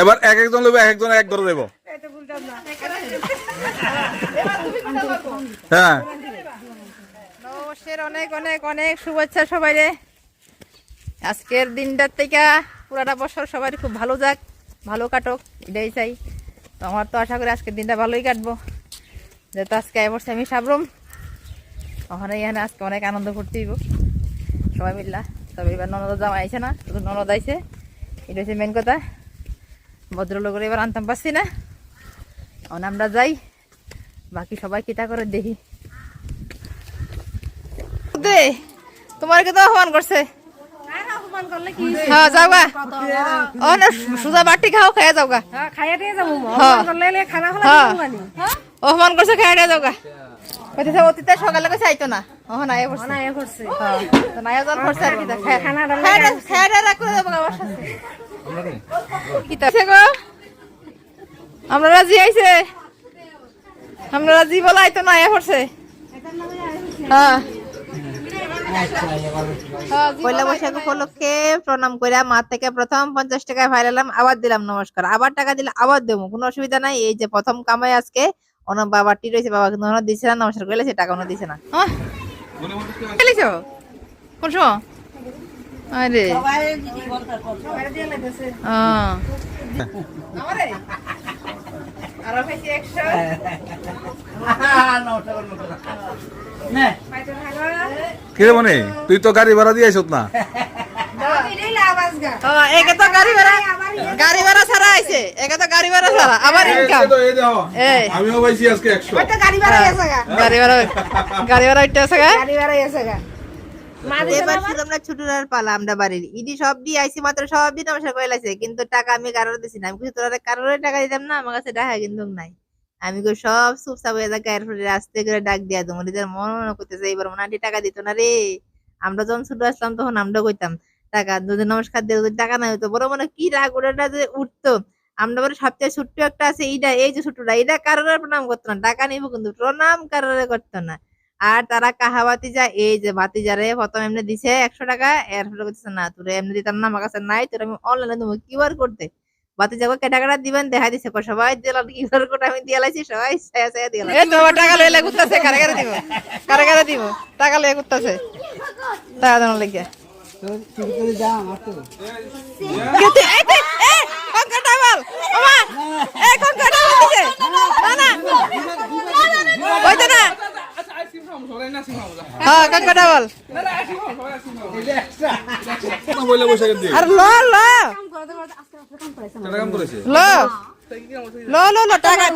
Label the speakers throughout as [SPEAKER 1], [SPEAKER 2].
[SPEAKER 1] এবার এক একজন লইব, এক একজন এক ধরে দেব হ্যাঁ।
[SPEAKER 2] নববর্ষের অনেক অনেক অনেক শুভেচ্ছা সবাইরে। আজকের দিনটার থেকে পুরাটা বছর সবাই খুব ভালো যাক, ভালো কাটুক, এটাই চাই। তো আমার তো আশা করি আজকের দিনটা ভালোই কাটবো। যেহেতু আজকে এবছর আমি সাবরম ওখানে এখানে আজকে অনেক আনন্দ করতে হইব। সবাই মিল্লা তবে এবার ননদ জামা আইছে না শুধু ননদ আইছে। এটা হচ্ছে মেন কথা। ভদ্রলোকের এবার আনতাম পারছি না। এখন আমরা যাই বাকি সবাই কিতা করে দেখি। দে তোমার কে তো আহ্বান করছে? হ্যাঁ যাও ও না সুজা বাটি খাও খাইয়া যাও গা। হ্যাঁ। হ্যাঁ। অপমান করছে গা। কইতেছে অতীতে সকালে কইছে আইতো না। ওহ না এ করছে হ্যাঁ তো নাই যাওয়ার করছে আর কি তা খায় খায় খায় রাখ করে গা আমার কি? তা গো? আমরা রাজি আইছে। আমরা রাজি বলা আইতো না এ করছে হ্যাঁ। পয়লা বৈশাখ উপলক্ষে প্রণাম করে মা থেকে প্রথম পঞ্চাশ টাকায় ফাইলাম আবার দিলাম নমস্কার। আবার টাকা দিলে আবার দেবো কোনো অসুবিধা নাই। এই যে প্রথম কামাই আজকে অন্য বাবাটি রয়েছে বাবা কিন্তু ওনার দিছে না নমস্কার করলে সে টাকা ওনার দিছে না। আহ, খেলিছো? কোন সময় আরে
[SPEAKER 1] কিরে মনে তুই তো গাড়ি ভাড়া দিয়ে আইছত না?
[SPEAKER 2] হ্যাঁ, একে তো গাড়ি ভাড়া। গাড়ি ভাড়া ছাড়া আইছে। একে তো গাড়ি ভাড়া ছাড়া আবার ইনকাম এই।
[SPEAKER 1] আমিও পাইছি আজকে একশো।
[SPEAKER 2] গাড়ি ভাড়া গাড়ি ভাড়া উঠতে আছে গা। এবার ছিল আমরা ছুটুরার পালা আমরা বাড়ির। ইডি সব দিয়ে মাত্র সব দিন আমার কিন্তু টাকা আমি কারোর দিছি না। আমি কিছু তোরা কারোর টাকা দিতাম না আমার কাছে টাকা কিন্তু নাই। আমি কই সব চুপচাপ হয়ে আস্তে করে ডাক দিয়া দো মন মনে করতেছে এইবার মনে টাকা দিত না রে। আমরা যখন ছোট আসলাম তখন আমরা কইতাম টাকা যদি নমস্কার দিয়ে টাকা না হইতো, বড় মনে কি রাগ ওটা যে উঠতো। আমরা বলে সবচেয়ে ছোট্ট একটা আছে এইটা এই যে ছোটটা এটা কারোর প্রণাম করতো না, টাকা নিবো কিন্তু প্রণাম কারোর করতো না। আর তারা কাহা বাতিজা এই যে বাতিজারে প্রথম এমনি দিছে একশো টাকা, এরপরে করতেছে না, তোরা এমনি দিতাম না, আমার কাছে নাই, তোর আমি অনলাইনে দেবো, কিউআর করতে বাতিজাকে কেটা কেটা দিবেন দেখা দিছে সবাই দিলাম, কিউআর কোড আমি দিয়ে লাইছি, সবাই ছায়া ছায়া দিয়ে লাইছি। তোমার টাকা লইলে গুত্তাছে কারে কারে দিব কারে কারে দিব, টাকা লইলে গুত্তাছে টাকা দেন লাগিয়া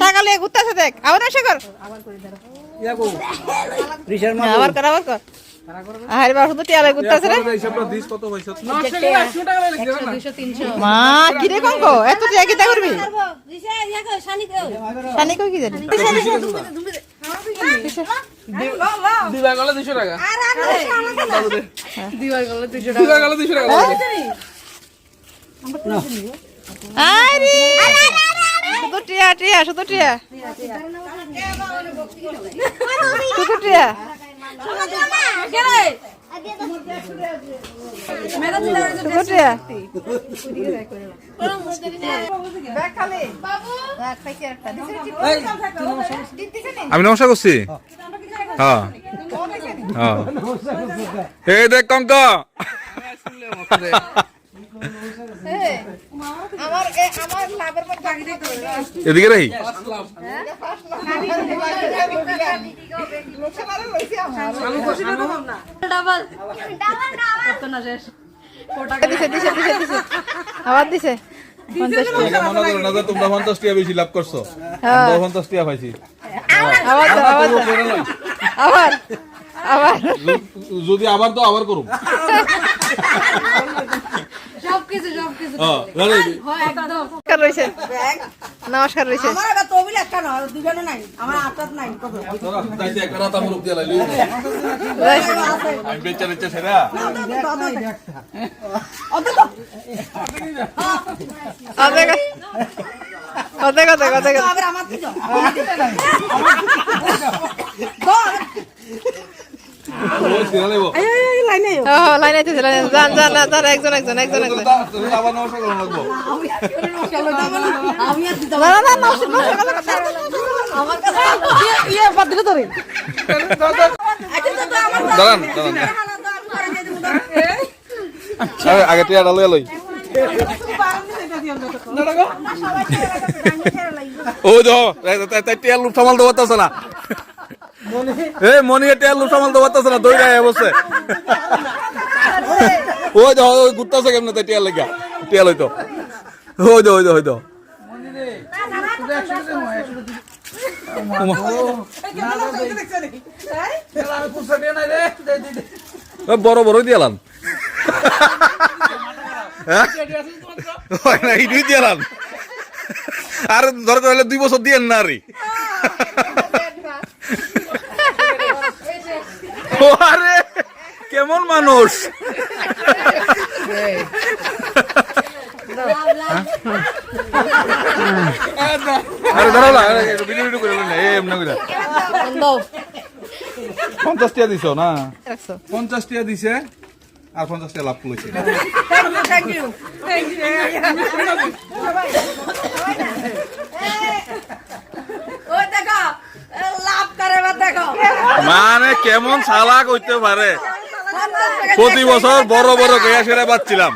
[SPEAKER 1] টাকা
[SPEAKER 2] লিয়ে ঘুরতেছে দেখ। আবার এসে কর। আবার কর আবার কর। আরে বাবা টিয়ালে রে।
[SPEAKER 1] কত
[SPEAKER 2] মা কি রে কঙ্ক? এত টিয়া কি করবি? শানি কই কি জানি
[SPEAKER 3] দিবা গেলে দুশো টাকা। দিবা গেলে দুশো টাকা।
[SPEAKER 2] আরে শুধু টিয়া টিয়া শুধু টিয়া। শুধু টিয়া।
[SPEAKER 1] আমি নমস্কার করছি। হ্যাঁ। হ্যাঁ। এই দেখ কঙ্ক
[SPEAKER 2] আমার এ আমার লাভের মধ্যে আগে দিতে হবে
[SPEAKER 1] এদিকে
[SPEAKER 2] দিছে। আবার দিছে
[SPEAKER 1] তোমরা পঞ্চাশ বেশি লাভ করছ?
[SPEAKER 2] হ্যাঁ।
[SPEAKER 1] পঞ্চাশ পাইছি।
[SPEAKER 2] আবার আবার
[SPEAKER 1] যদি আবার তো আবার করুম।
[SPEAKER 4] সবকিছু সবকিছু।
[SPEAKER 1] হ্যাঁ।
[SPEAKER 4] একদম।
[SPEAKER 2] নমস্কার রয়েছে। নমস্কার রয়েছে।
[SPEAKER 5] আমার একটা তবিল একটা না দুজনে নাই। আমার আটটাত নাই
[SPEAKER 1] একটা রাতা দিয়ে লাইলি। আমি সেরা।
[SPEAKER 5] আবার আমার লাইন
[SPEAKER 2] লাইন যান যান একজন একজন একজন
[SPEAKER 5] ইয়ে তো তো
[SPEAKER 1] দাঁড়ান আগে লই। ও তাই টিয়ার লুট সামাল দেওয়া আছে না। এ মনি টিয়ার লুট সামাল দেওয়া আছে না দই রায় বসে ওই দো ওই ঘুরতেছে কেমনে তাই টিয়ার লেগা টিয়া লইতো ওই দো ওই দো ওই দো ও, বড় বড় দিয়ালাম হ্যাঁ হয় আর দরকার হলে দুই বছর দিয়েন না আরে ও আরে কেমন মানুষ আরে দাঁড়াও না ভিডিও ভিডিও করে না এই এমনি করে পঞ্চাশ টিয়া দিছ না। পঞ্চাশ টিয়া দিছে আর পঞ্চাশ টিয়া লাভ করেছে
[SPEAKER 5] থ্যাংক ইউ থ্যাংক ইউ ওই দেখো লাভ করে বা দেখো
[SPEAKER 1] মানে কেমন সালা করতে পারে? প্রতি বছর বড় বড় গেয়া সেরা পাচ্ছিলাম।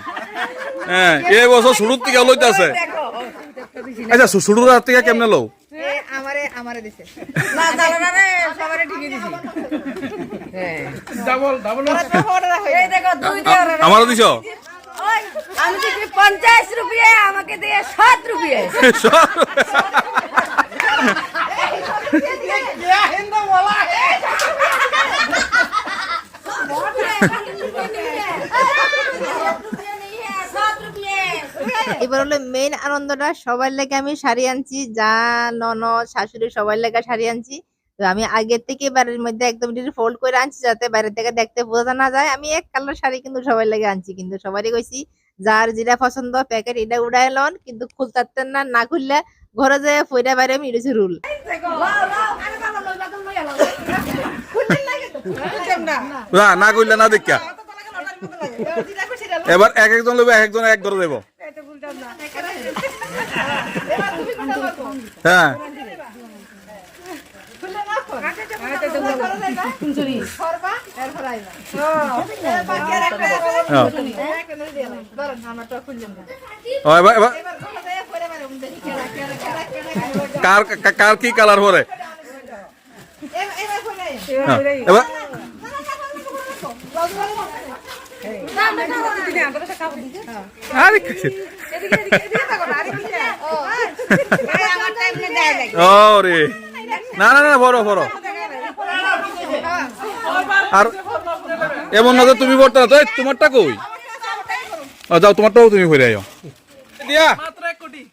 [SPEAKER 1] হ্যাঁ এই বছর শুরুর থেকে লইতাছে আচ্ছা শুরুর হাত থেকে কেমনে লও? আমারও দিছি?
[SPEAKER 5] পঞ্চাশ রুপিয়ে? আমাকে দিয়ে সাত রুপিয়ে।
[SPEAKER 2] হলো মেইন আনন্দটা। সবার লেগে আমি শাড়ি আনছি যা ননদ শাশুড়ি সবার লেগে শাড়ি আনছি। তো আমি আগের থেকে বাড়ির মধ্যে একদম ফোল্ড করে আনছি যাতে বাইরে থেকে দেখতে বোঝা না যায়। আমি এক কালার শাড়ি কিন্তু সবার লেগে আনছি কিন্তু সবারই কইছি যার যেটা পছন্দ প্যাকেট এটা উড়াই লন কিন্তু খুলতারতেন না না খুললে ঘরে যায় ফইরা বাইরে আমি এটা রুল।
[SPEAKER 1] না না কইলে না দেখা এবার এক একজন লইব এক একজন এক ধরে দেব কার কার কি কালার হ্যাঁ, আরে কি- ও। রে। না না না বড় বড় আর এমন না যে তুমি বড়টা তো এই, তোমারটা কই? যাও তোমারটাও তুমি ভরে আইও দিয়া।
[SPEAKER 3] মাত্র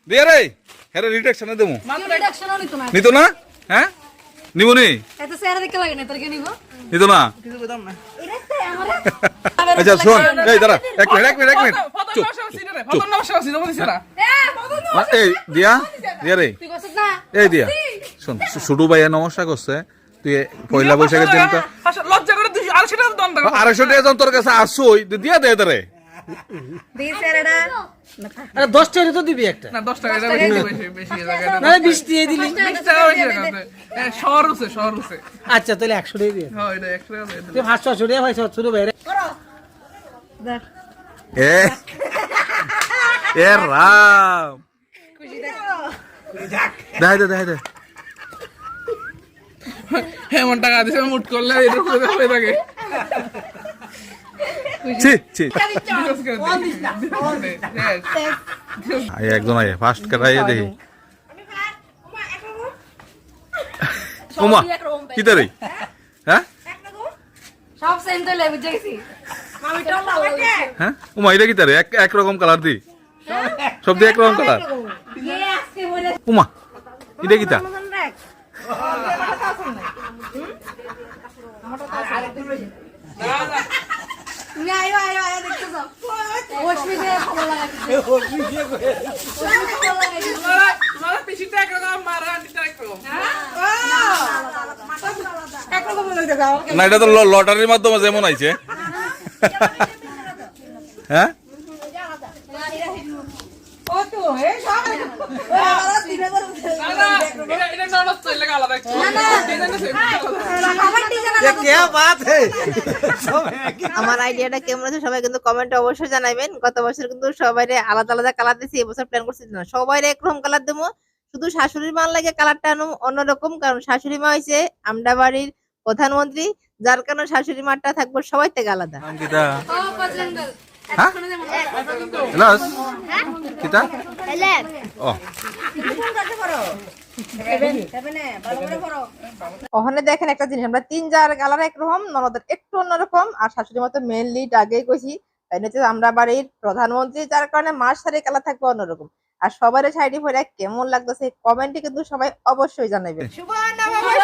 [SPEAKER 1] দিয়া রে। হ্যাঁ রিডাকশনে দেবো। নিত না। হ্যাঁ? নিব নি?
[SPEAKER 4] এত চেহারা দেখতে লাগে না তোর কে নিব?
[SPEAKER 1] নিত না? আচ্ছা শোন এই দাঁড়া এক মিনিট এক মিনিট এক মিনিট। এই দিয়া? দিয়া রে? এই শোন ভাইয়া নমস্কার করছে তুই পয়লা বৈশাখের দিন তো
[SPEAKER 3] আচ্ছা,
[SPEAKER 1] আড়াইশো টাকা তোর কাছে আসছই দিয়া দে তারে
[SPEAKER 6] আরে দশ টাকা তো দিবি একটা।
[SPEAKER 3] না 10 টাকা এটা বেশি বেশি বেশি জায়গা
[SPEAKER 6] না বিশ দিয়ে দিলি।
[SPEAKER 3] 20 টাকা বেশি রাখা শহর হচ্ছে শহর হচ্ছে
[SPEAKER 6] আচ্ছা তাহলে একশো টাকা দিয়ে
[SPEAKER 3] হ্যাঁ এটা 100 টাকা দিয়ে
[SPEAKER 6] পাঁচশো টাকা পাইছ ছোট ভাই
[SPEAKER 1] এ এ রাম। দেখাই দে দেখাই দে।
[SPEAKER 3] এমন টাকা দিছে মুট করলে এটা করে হয়ে থাকে। হ্যাঁ।
[SPEAKER 1] একজন আই ফার্স্ট কাটাইয়ে দেখি। ওমা কি তারে হ্যাঁ?
[SPEAKER 4] সব সেম তো লেগে গেছি
[SPEAKER 1] হ্যাঁ ওমা এটা কি তারে এক এক রকম কালার দি সব দিয়ে এক রকম কালার এটা কি তা
[SPEAKER 3] একরকম, একরকম।
[SPEAKER 5] একরকম
[SPEAKER 1] না এটা তো ল- লটারির মাধ্যমে যেমন আইছে
[SPEAKER 2] কেমন আছে সবাই কিন্তু অবশ্যই জানাবেন গত বছর কিন্তু সবাই আলাদা আলাদা কালার এবছর প্ল্যান না। সবাই একরকম কালার দেবো। শুধু শাশুড়ি লাগে কালারটা কারণ শাশুড়ি মা হয়েছে আমরা বাড়ির প্রধানমন্ত্রী। যার কারণে শাশুড়ি মারটা থাকব সবাই থেকে আলাদা।
[SPEAKER 1] হ্যাঁ? ও।
[SPEAKER 2] ওখানে দেখেন একটা জিনিস আমরা তিন যার কালার একরকম ননদের একটু অন্যরকম আর শাশুড়ি মতো মেনলি আগেই কইছি। তাই হচ্ছে আমরা বাড়ির প্রধানমন্ত্রী যার কারণে মাস সারি কালার থাকবে অন্যরকম। আর সবার সাইডে পরে কেমন লাগতেছে কমেন্টে কিন্তু সবাই অবশ্যই জানাবেন শুভ নববর্ষ!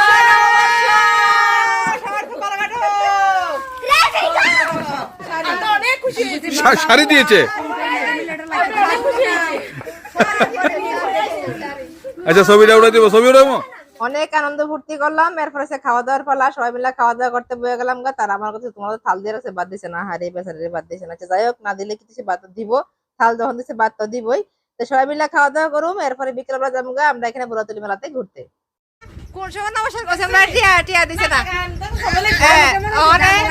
[SPEAKER 2] সবার খুব ভালো কাটুক!
[SPEAKER 5] আমরা অনেক খুশি হয়েছি
[SPEAKER 1] শা- শাড়ি দিয়েছে। আচ্ছা ছবিটা উঠে দিব ছবি উঠাবো
[SPEAKER 2] অনেক আনন্দ ফুর্তি করলাম এরপরে সে খাওয়া দাওয়ার পালা সবাই মিলে খাওয়া দাওয়া করতে বয়ে গেলাম গা। তারা আমার কাছে তোমাদের থাল দিয়ে রাখছে বাদ দিছে না হারে বেচারে বাদ দিছে না। আচ্ছা, যাই হোক না দিলে কিছু বাদ দিব? থাল যখন দিছে বাদ তো দিবই। তো সবাই মিলে খাওয়া দাওয়া করুম এরপরে বিকেল বেলা যাব গা আমরা এখানে বুড়াতলি মেলাতে ঘুরতে। কোন সময় নমস্কার করছে আমরা টিয়া টিয়া দিছে না। হ্যাঁ, অনেক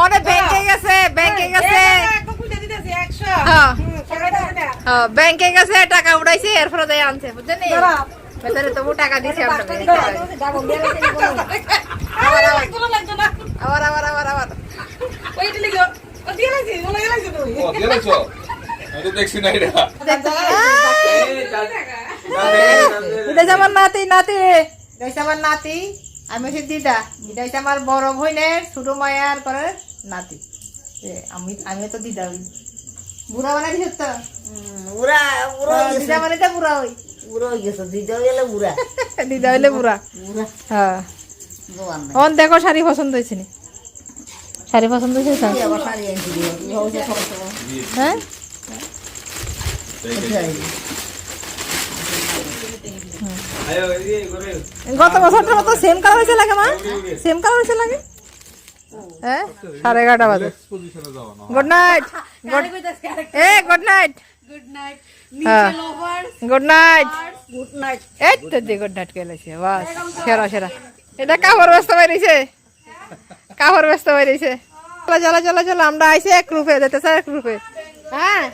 [SPEAKER 2] অনেক ব্যাংকে গেছে ব্যাংকে গেছে।
[SPEAKER 5] একদম খুলে দিতেছি 100
[SPEAKER 2] হ্যাঁ
[SPEAKER 5] টাকা দাও
[SPEAKER 2] হ্যাঁ, ব্যাংকে গেছে টাকা উঠাইছে এরপরে যাই আনছে বুঝছেন নি? তবু টাকা দিছে আমরা আবার
[SPEAKER 1] দেখছি না এটা।
[SPEAKER 2] এটা আমার নাতি নাতি। এটা হচ্ছে আমার নাতি আমি হচ্ছে দিদা। এটা হচ্ছে আমার বড় বোনের ছোট মায়ার করে নাতি। আমি আমি তো দিদা হই। বুড়া বানাই দিছ তো।
[SPEAKER 7] বুড়া বুড়ো
[SPEAKER 2] হ্যাঁ, দিদা মানে তো বুড়া হই।
[SPEAKER 7] বুড়ো গেছে গেলে বুড়া।
[SPEAKER 2] দিদা হইলে বুড়া।
[SPEAKER 7] বুড়া।
[SPEAKER 2] হ্যাঁ। অন দেখো শাড়ি পছন্দ হয়েছে নি? শাড়ি পছন্দ হয়েছে তো? হ্যাঁ? গত বছরটার মতো সেম কালার হয়েছে লাগে মা? সেম কালার হয়েছে লাগে? হ্যাঁ? সাড়ে এগারোটা বাজে। গুড নাইট এ good night
[SPEAKER 4] good night
[SPEAKER 2] good night
[SPEAKER 7] good night
[SPEAKER 2] এই তো গুড নাইট কেলেছে বাস। সেরা সেরা। এটা কাপড় ব্যস্ত বেরিয়েছে কাপড় ব্যস্ত বেরিয়েছে চলো চলো চলো চলো, আমরা আইসি এক গ্রুপে যেতে চাই এক গ্রুপে হ্যাঁ?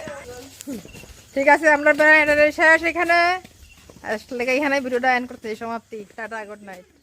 [SPEAKER 2] ঠিক আছে, আমরা এখানে। আসলে এখানে ভিডিওটা এন্ড করতে সমাপ্তি টাটা গুড নাইট